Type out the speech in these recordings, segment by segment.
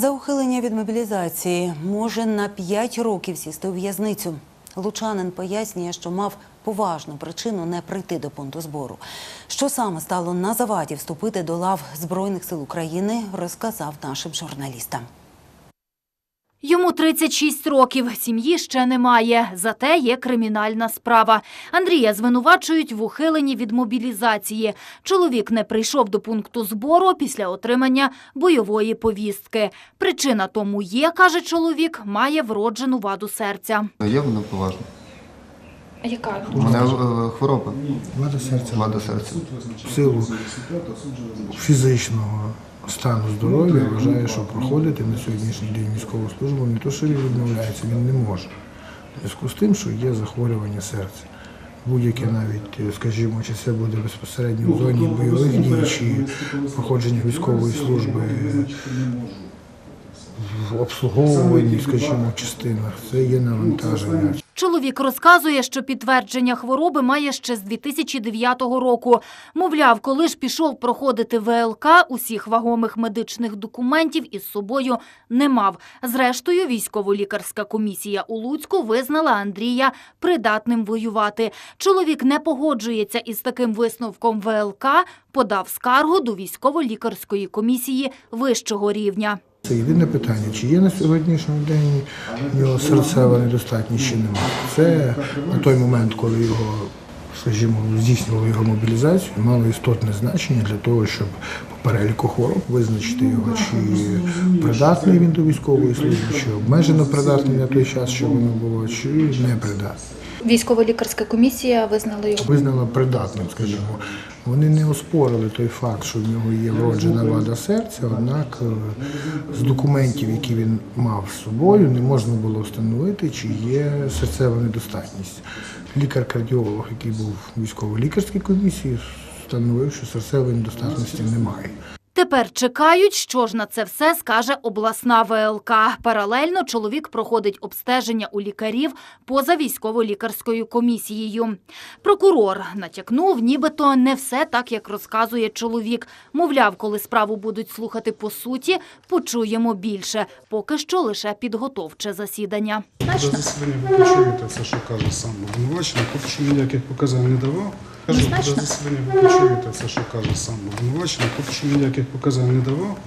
За ухилення від мобілізації може на 5 років сісти у в'язницю. Лучанин пояснює, що мав поважну причину не прийти до пункту збору. Що саме стало на заваді вступити до лав Збройних сил України, розказав нашим журналістам. Йому 36 років, сім'ї ще немає, зате є кримінальна справа. Андрія звинувачують в ухиленні від мобілізації. Чоловік не прийшов до пункту збору після отримання бойової повістки. Причина тому є, каже чоловік, має вроджену ваду серця. Є вона поважна. А яка? У мене е, хвороба, Вада серця вада серця. в силу фізичного стану здоров'я вважає, що проходити на сьогоднішній день військову службу не то, що він відмовляється, він не може. В зв'язку з тим, що є захворювання серця. Будь-яке навіть, е, скажімо, чи це буде безпосередньо в зоні бойових дій, чи проходження військової служби в обслуговуванні, скажімо, частинах, це є навантаження. Чоловік розказує, що підтвердження хвороби має ще з 2009 року. Мовляв, коли ж пішов проходити ВЛК, усіх вагомих медичних документів із собою не мав. Зрештою, військово-лікарська комісія у Луцьку визнала Андрія придатним воювати. Чоловік не погоджується із таким висновком ВЛК, подав скаргу до військово-лікарської комісії вищого рівня. Це єдине питання, чи є на сьогоднішній день в нього серцева недостатність чи немає. Це на той момент, коли його, скажімо, здійснювали його мобілізацію, мало істотне значення для того, щоб по переліку хвороб визначити його, чи придатний він до військової служби, чи обмежено придатний на той час, що воно було, чи не придатний. Військово-лікарська комісія визнала його. Визнала придатним, скажімо. Вони не оспорили той факт, що в нього є вроджена вада серця, однак е, з документів, які він мав з собою, не можна було встановити, чи є серцева недостатність. Лікар-кардіолог, який був військово-лікарській комісії, встановив, що серцевої недостатності немає. Тепер чекають, що ж на це все скаже обласна ВЛК. Паралельно чоловік проходить обстеження у лікарів поза військово-лікарською комісією. Прокурор натякнув, нібито не все так, як розказує чоловік. Мовляв, коли справу будуть слухати по суті, почуємо більше. Поки що лише підготовче засідання. Засідання почуєте все, що каже сам обвинувачений. Поки що ніяких показань не давав. Кажу, до засідання ви почуєте все, що каже сам обвинувачений. Поки що ніяких показань не давав.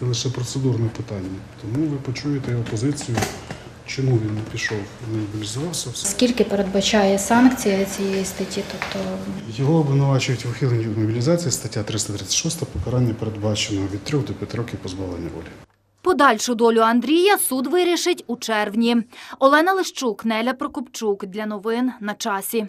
Це лише процедурне питання. Тому ви почуєте його позицію, чому він не пішов, не мобілізувався. Все. Скільки передбачає санкція цієї статті? Тобто Його обвинувачують в ухиленні від мобілізації, стаття 336, покарання передбачено від 3 до 5 років позбавлення волі. Подальшу долю Андрія суд вирішить у червні. Олена Лищук, Неля Прокопчук. Для новин на часі.